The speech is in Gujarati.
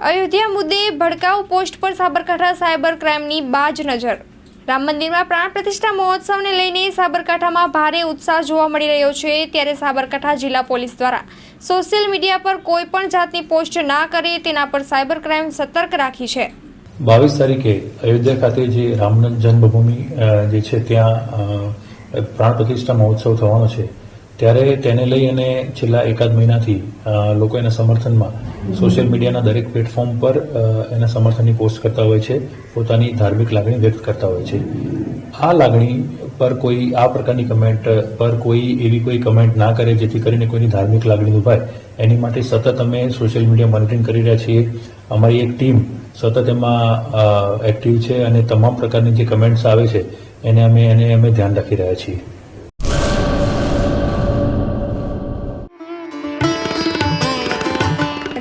અયોધ્યા મુદ્દે ભડકાઉ પોસ્ટ પર સાબરકાંઠા સાયબર ક્રાઇમની બાજ નજર. રામ મંદિરમાં પ્રાણ પ્રતિષ્ઠા મહોત્સવને લઈને સાબરકાંઠામાં ભારે ઉત્સાહ જોવા મળી રહ્યો છે ત્યારે સાબરકાંઠા જિલ્લા પોલીસ દ્વારા સોશિયલ મીડિયા પર કોઈ પણ જાતની પોસ્ટ ના કરે તેના પર સાયબર ક્રાઇમ સતર્ક રાખી છે. બાવીસ તારીખે અયોધ્યા ખાતે જે રામ જન્મભૂમિ જે છે ત્યાં પ્રાણ પ્રતિષ્ઠા મહોત્સવ થવાનો છે. ત્યારે તેને લઈ અને છેલ્લા એકાદ મહિનાથી લોકો એના સમર્થનમાં સોશિયલ મીડિયાના દરેક પ્લેટફોર્મ પર એના સમર્થનની પોસ્ટ કરતા હોય છે, પોતાની ધાર્મિક લાગણી વ્યક્ત કરતા હોય છે. આ લાગણી પર કોઈ, આ પ્રકારની કમેન્ટ પર કોઈ એવી કોઈ કમેન્ટ ના કરે જેથી કરીને કોઈની ધાર્મિક લાગણી દુભાય એની માટે સતત અમે સોશિયલ મીડિયા મોનિટરિંગ કરી રહ્યા છીએ. અમારી એક ટીમ સતત એમાં એક્ટિવ છે અને તમામ પ્રકારની જે કમેન્ટ્સ આવે છે, એને અમે એને અમે ધ્યાન રાખી રહ્યા છીએ.